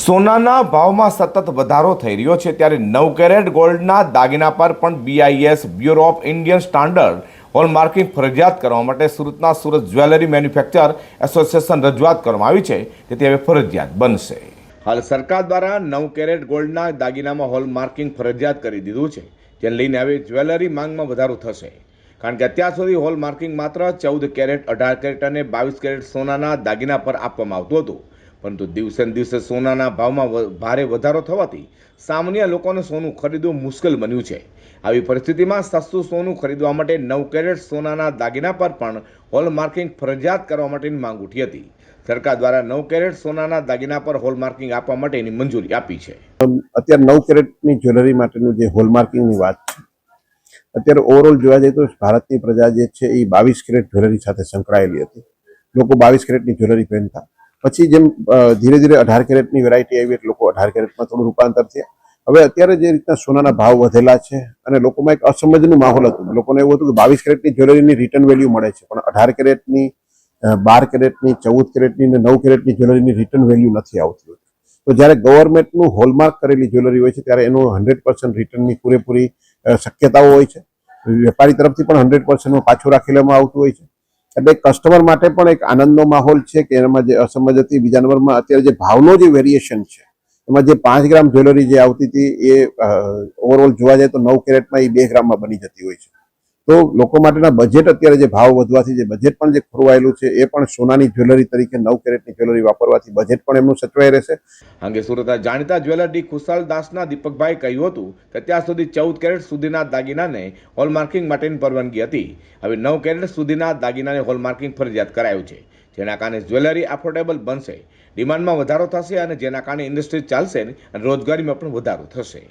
સોનાના ભાવમાં સતત વધારો થઈ રહ્યો છે ત્યારે નવ કેરેટ ગોલ્ડના દાગીના પર પણ BIS bureau of Indian standard hallmarking ફરજિયાત કરવા માટે સુરતના સુરત જ્વેલરી મેન્યુફેક્ચર એસોસિએશન રજૂઆત કરવામાં આવી છે. તેથી હવે ફરજિયાત બનશે. હાલ સરકાર દ્વારા નવ કેરેટ ગોલ્ડના દાગીનામાં હોલમાર્કિંગ ફરજિયાત કરી દીધું છે, જેને લઈને હવે જ્વેલરી માંગમાં વધારો થશે. કારણ કે અત્યાર સુધી હોલમાર્કિંગ માત્ર ચૌદ કેરેટ, અઢાર કેરેટ અને બાવીસ કેરેટ સોનાના દાગીના પર આપવામાં આવતું હતું. પરંતુ દિવસે ને દિવસે સોનાના ભાવમાં ભારે વધારો થવાથી સામાન્ય લોકોને સોનું ખરીદવું મુશ્કેલ બન્યું છે. આવી પરિસ્થિતિમાં સસ્તું સોનું ખરીદવા માટે નવ કેરેટ સોનાના દાગીના પર પણ હોલમાર્કિંગ ફરજિયાત કરવા માટેની માંગ ઉઠી હતી. સરકાર દ્વારા નવ કેરેટ સોનાના દાગીના પર હોલમાર્કિંગ આપવા માટેની મંજૂરી આપી છે. અત્યારે નવ કેરેટની જ્વેલરી માટેનું જે હોલમાર્કિંગની વાત છે, અત્યારે ઓવરઓલ જોવા જઈએ તો ભારતની પ્રજા જે છે એ બાવીસ કેરેટ જ્વેલરી સાથે સંકળાયેલી હતી. લોકો બાવીસ કેરેટની જ્વેલરી પહેરતા. પછી જેમ ધીરે ધીરે અઢાર કેરેટની વેરાયટી આવી એટલે લોકો અઢાર કેરેટમાં થોડું રૂપાંતર થયા. હવે અત્યારે જે રીતના સોનાના ભાવ વધેલા છે અને લોકોમાં એક અસમજનું માહોલ હતું. લોકોને એવું હતું કે બાવીસ કેરેટની જ્વેલરીની રિટર્ન વેલ્યુ મળે છે, પણ અઢાર કેરેટની બાર કેરેટની, ચૌદ કેરેટની અને નવ કેરેટની જ્વેલરીની રિટર્ન વેલ્યુ નથી આવતી તો જ્યારે ગવર્મેન્ટનું હોલમાર્ક કરેલી જ્વેલરી હોય છે, ત્યારે એનું હંડ્રેડ પર્સન્ટ રિટર્નની પૂરેપૂરી શક્યતાઓ હોય છે. વેપારી તરફથી પણ હંડ્રેડ પર્સન્ટમાં પાછું રાખી લેવામાં આવતું હોય છે. એટલે કસ્ટમર માટે પણ એક આનંદનો માહોલ છે કે એમાં જે અસમજ હતી બીજા નંબરમાં અત્યારે જે ભાવનો જે વેરિએશન છે, એમાં જે પાંચ ગ્રામ જ્વેલરી જે આવતી હતી એ ઓવરઓલ જોવા જાય તો નવ કેરેટમાં એ બે ગ્રામમાં બની જતી હોય છે. તો લોકો માટેના બજેટ અત્યારે જે ભાવ વધવાથી જે બજેટ પણ જે ખોરવાયેલું છે, એ પણ સોનાની જ્વેલરી તરીકે નવ કેરેટની જ્વેલરી વાપરવાથી બજેટ પણ એમનું સચવાઈ રહેશે. અંગે સુરતના જાણીતા જ્વેલર ખુશાલ દાસના દીપકભાઈ કહ્યું હતું કે ત્યાં સુધી ચૌદ કેરેટ સુધીના દાગીનાને હોલમાર્કિંગ માટેની પરવાનગી હતી. હવે નવ કેરેટ સુધીના દાગીનાને હોલમાર્કિંગ ફરજિયાત કરાયું છે, જેના કારણે જ્વેલરી અફોર્ડેબલ બનશે. ડિમાન્ડમાં વધારો થશે અને જેના કારણે ઇન્ડસ્ટ્રી ચાલશે અને રોજગારીમાં પણ વધારો થશે.